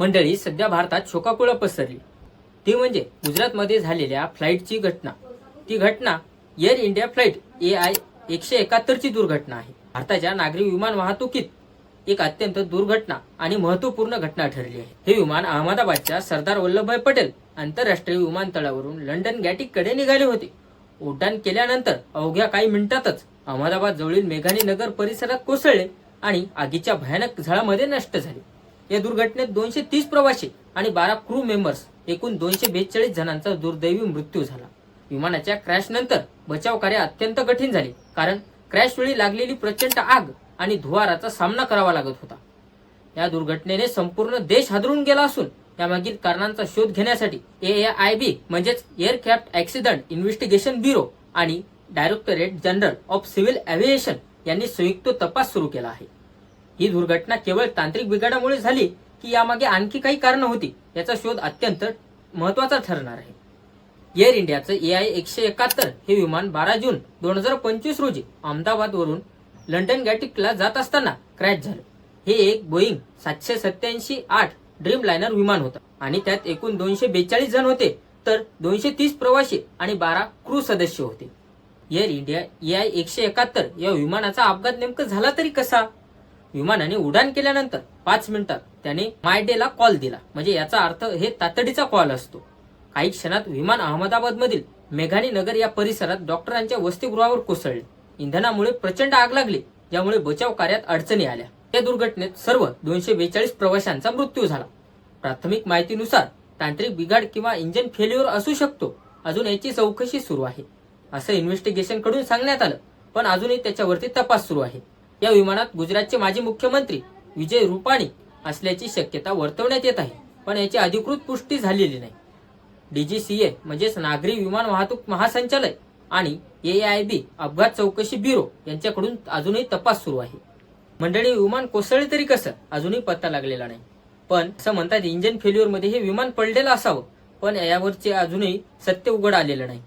मंडळी सध्या भारतात शोकाकुळा पसरली. ती म्हणजे गुजरातमध्ये झालेल्या फ्लाईटची घटना. ती घटना Air India flight A I एकशे एकाहत्तरची दुर्घटना आहे. भारताच्या नागरी विमान वाहतुकीत एक अत्यंत दुर्घटना आणि महत्त्वपूर्ण घटना ठरली आहे. हे विमान अहमदाबादच्या सरदार वल्लभभाई पटेल आंतरराष्ट्रीय विमानतळावरून लंडन गॅटिककडे निघाले होते. उड्डाण केल्यानंतर अवघ्या काही मिनिटातच अहमदाबाद जवळील मेघानी नगर परिसरात कोसळले आणि आगीच्या भयानक झळामध्ये नष्ट झाले. या दुर्घटनेत दोनशे तीस प्रवासी आणि बारा क्रू मेंबर्स एकूण दोनशे बेचाळीस जणांचा दुर्दैवी मृत्यू झाला. विमानाच्या क्रॅश नंतर बचाव कार्य अत्यंत कठीण झाले कारण क्रॅश वेळी लागलेली प्रचंड आग आणि धुवाराचा सामना करावा लागत होता. या दुर्घटनेने संपूर्ण देश हादरून गेला असून यामागील कारणांचा शोध घेण्यासाठी ए आय बी म्हणजेच एअरक्राफ्ट ऍक्सिडेंट इन्व्हेस्टिगेशन ब्युरो आणि directorate general of civil aviation यांनी संयुक्त तपास सुरू केला आहे. ही दुर्घटना केवळ तांत्रिक बिघाडामुळे झाली की यामागे आणखी काही कारण होती याचा शोध अत्यंत महत्त्वाचा ठरणार आहे. एअर इंडियाचं ए आय एकशे एकाहत्तर हे विमान बारा जून दोन हजार पंचवीस रोजी अहमदाबाद वरून लंडन गॅटिकला जात असताना क्रॅश झालं. हे एक बोईंग सातशे सत्याऐंशी आठ ड्रीम लायनर विमान होतं आणि त्यात एकूण दोनशे बेचाळीस जण होते तर दोनशे तीस प्रवासी आणि बारा क्रू सदस्य होते. एअर इंडिया ए आय एकशे एकाहत्तर या विमानाचा अपघात नेमकं झाला तरी कसा? विमानाने उड्डाण केल्यानंतर पाच मिनिटात त्याने मायडेला कॉल दिला. म्हणजे याचा अर्थ हे तातडीचा कॉल असतो. काही क्षणात विमान अहमदाबाद मधील मेघानी नगर या परिसरात डॉक्टरांच्या वसतिगृहावर कोसळले. इंधनामुळे प्रचंड आग लागली ज्यामुळे बचाव कार्यात अडचणी आल्या. या दुर्घटनेत सर्व दोनशे बेचाळीस प्रवाशांचा मृत्यू झाला. प्राथमिक माहितीनुसार तांत्रिक बिघाड किंवा इंजिन फेल्युअर असू शकतो. अजून याची चौकशी सुरू आहे. असं इन्व्हेस्टिगेशनकडून सांगण्यात आलं पण अजूनही त्याच्यावरती तपास सुरू आहे. या विमानात गुजरातचे माजी मुख्यमंत्री विजय रुपाणी असल्याची शक्यता वर्तवण्यात येत आहे. पण याची अधिकृत पुष्टी झालेली नाही. डीजीसीए म्हणजेच नागरी विमान वाहतूक महासंचालय आणि एआयबी अपघात चौकशी ब्युरो यांच्याकडून अजूनही तपास सुरू आहे. मंडळी विमान कोसळले तरी कसं? अजूनही पत्ता लागलेला नाही. पण असं म्हणतात इंजिन फेल्युअरमध्ये हे विमान पडलेलं असावं. पण यावरचे अजूनही सत्य उघड आलेलं नाही.